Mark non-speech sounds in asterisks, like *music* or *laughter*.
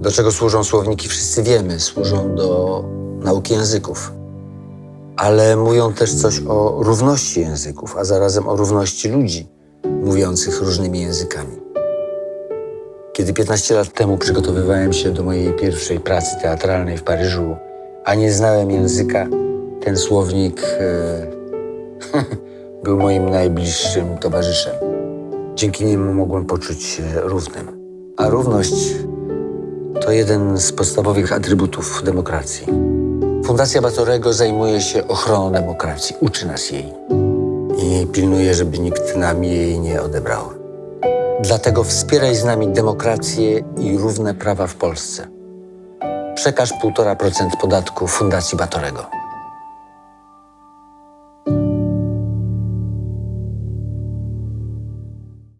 Do czego służą słowniki, wszyscy wiemy. Służą do nauki języków. Ale mówią też coś o równości języków, a zarazem o równości ludzi mówiących różnymi językami. Kiedy 15 lat temu przygotowywałem się do mojej pierwszej pracy teatralnej w Paryżu, a nie znałem języka, ten słownik e, *laughs* był moim najbliższym towarzyszem. Dzięki niemu mogłem poczuć się równym. A równość to jeden z podstawowych atrybutów demokracji. Fundacja Batorego zajmuje się ochroną demokracji, uczy nas jej i pilnuje, żeby nikt nam jej nie odebrał. Dlatego wspieraj z nami demokrację i równe prawa w Polsce. Przekaż 1,5% podatku Fundacji Batorego.